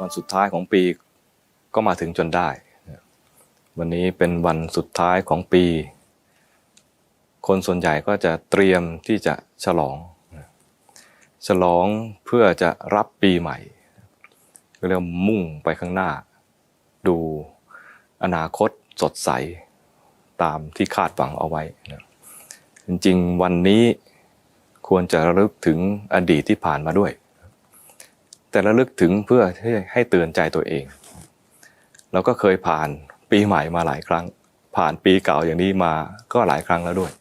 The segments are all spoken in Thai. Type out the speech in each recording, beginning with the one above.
วันสุดท้ายของปีก็มาถึงจนได้ วันนี้เป็นวันสุดท้ายของปี คนส่วนใหญ่ก็จะเตรียมที่จะฉลอง ฉลองเพื่อจะรับปีใหม่เรียกว่ามุ่งไปข้างหน้า ดูอนาคตสดใสตามที่คาดหวังเอาไว้นะจริงๆ วันนี้ควรจะระลึกถึงอดีตที่ผ่านมาด้วย แต่ระลึกถึงเพื่อให้เตือนใจตัวเอง เราก็เคยผ่านปีใหม่มาหลายครั้ง ผ่านปีเก่าอย่างนี้มาก็หลายครั้งแล้วด้วย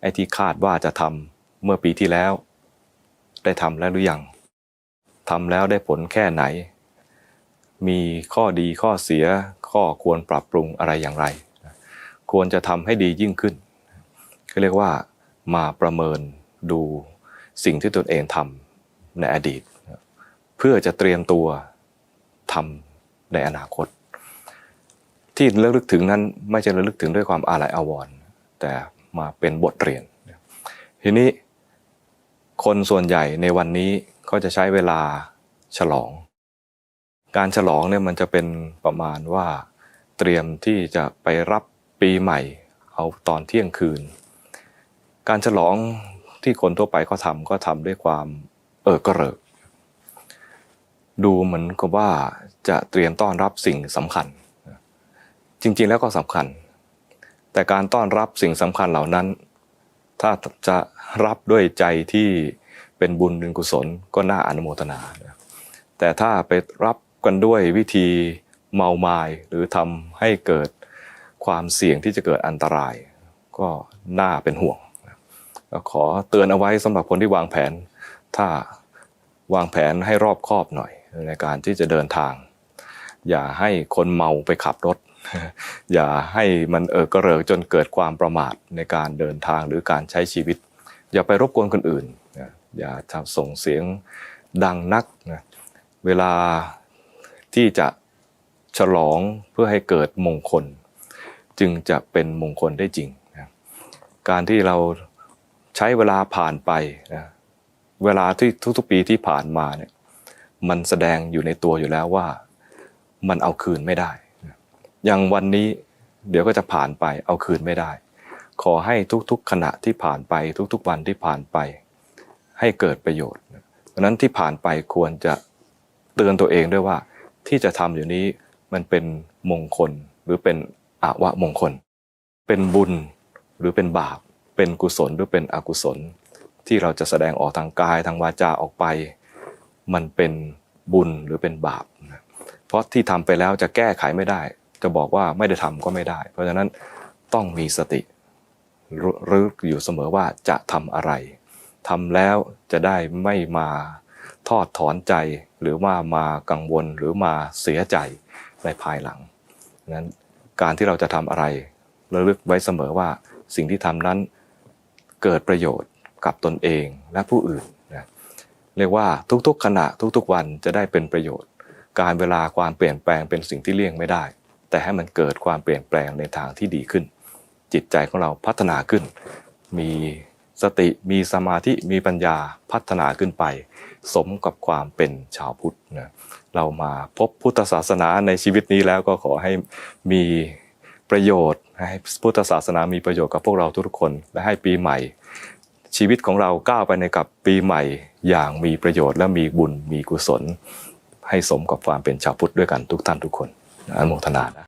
ไอ้ที่คาดว่าจะทำเมื่อปีที่แล้ว ได้ทำแล้วหรือยังทำแล้วได้ผลแค่ไหน มีข้อดีข้อเสียข้อควรปรับปรุงอะไรอย่างไร ควรจะทำให้ดียิ่งขึ้นก็เรียกว่ามาประเมินดูสิ่งที่ตนเองทำในอดีต พื่อจะเตรียมตัวทำในอนาคต ที่ระลึกถึงนั้นไม่ใช่ระลึกถึงด้วยความอาลัยอาวรณ์แต่มาเป็นบทเรียน ทีนี้คนส่วนใหญ่ในวันนี้ก็จะใช้เวลาฉลอง การฉลองเนี่ยมันจะเป็นประมาณว่า เตรียมที่จะไปรับปีใหม่ เอาตอนเที่ยงคืน การฉลองที่คนทั่วไปเขาทำก็ทำด้วยความเออกระเริก ดูเหมือนกับว่าจะเตรียมต้อนรับสิ่งสำคัญ จริงๆแล้วก็สำคัญ แต่การต้อนรับสิ่งสำคัญเหล่านั้น ถ้าจะรับด้วยใจที่เป็นบุญเป็นกุศลก็น่าอนุโมทนา แต่ถ้าไปรับกันด้วยวิธีเมามายหรือทำให้เกิดความเสี่ยงที่จะเกิดอันตราย ก็น่าเป็นห่วงก็ขอเตือนเอาไว้สำหรับคนที่วางแผน ถ้าวางแผนให้รอบคอบหน่อย ในการที่จะเดินทาง อย่าให้คนเมาไปขับรถ อย่าให้มันเออกระเริกจนเกิดความประมาทในการเดินทางหรือการใช้ชีวิต อย่าไปรบกวนคนอื่น อย่าทำส่งเสียงดังนักนะเวลาที่จะฉลองเพื่อให้เกิดมงคล จึงจะเป็นมงคลได้จริงนะการที่เราใช้เวลาผ่านไปนะเวลาที่ทุกๆปีที่ผ่านมาเนี่ย มันแสดงอยู่ในตัวอยู่แล้วว่า มันเอาคืนไม่ได้ อย่างวันนี้เดี๋ยวก็จะผ่านไปเอาคืนไม่ได้ ขอให้ทุกๆขณะที่ผ่านไปทุกๆวันที่ผ่านไป ให้เกิดประโยชน์เพราะนั้นที่ผ่านไปควรจะเตือนตัวเองด้วยว่า ที่จะทำอยู่นี้มันเป็นมงคลหรือเป็นอาวะมงคล เป็นบุญหรือเป็นบาป เป็นกุศลหรือเป็นอกุศล ที่เราจะแสดงออกทางกายทางวาจาออกไป มันเป็นบุญหรือเป็นบาปเพราะที่ทำไปแล้วจะแก้ไขไม่ได้ จะบอกว่าไม่ได้ทำก็ไม่ได้ เพราะฉะนั้นต้องมีสติรึกอยู่เสมอว่าจะทำอะไรทำแล้วจะได้ไม่มาทอดถอนใจหรือว่ามากังวลหรือมาเสียใจในภายหลังนั้นการที่เราจะทำอะไรระลึกไว้เสมอว่าสิ่งที่ทำนั้นเกิดประโยชน์กับตนเองและผู้อื่น เรียกว่าทุกๆขณะทุกๆวันจะได้เป็นประโยชน์ การเวลาความเปลี่ยนแปลงเป็นสิ่งที่เลี่ยงไม่ได้ แต่ให้มันเกิดความเปลี่ยนแปลงในทางที่ดีขึ้น จิตใจของเราพัฒนาขึ้น มีสติมีสมาธิมีปัญญาพัฒนาขึ้นไป สมกับความเป็นชาวพุทธนะเรามาพบพุทธศาสนาในชีวิตนี้แล้วก็ขอให้มีประโยชน์ให้พุทธศาสนามีประโยชน์กับพวกเราทุกคนและให้ปีใหม่ ชีวิตของเราก้าวไปในกับปีใหม่อย่างมีประโยชน์และมีบุญมีกุศล ให้สมกับความเป็นชาวพุทธด้วยกันทุกท่านทุกคนอนุโมทนานะ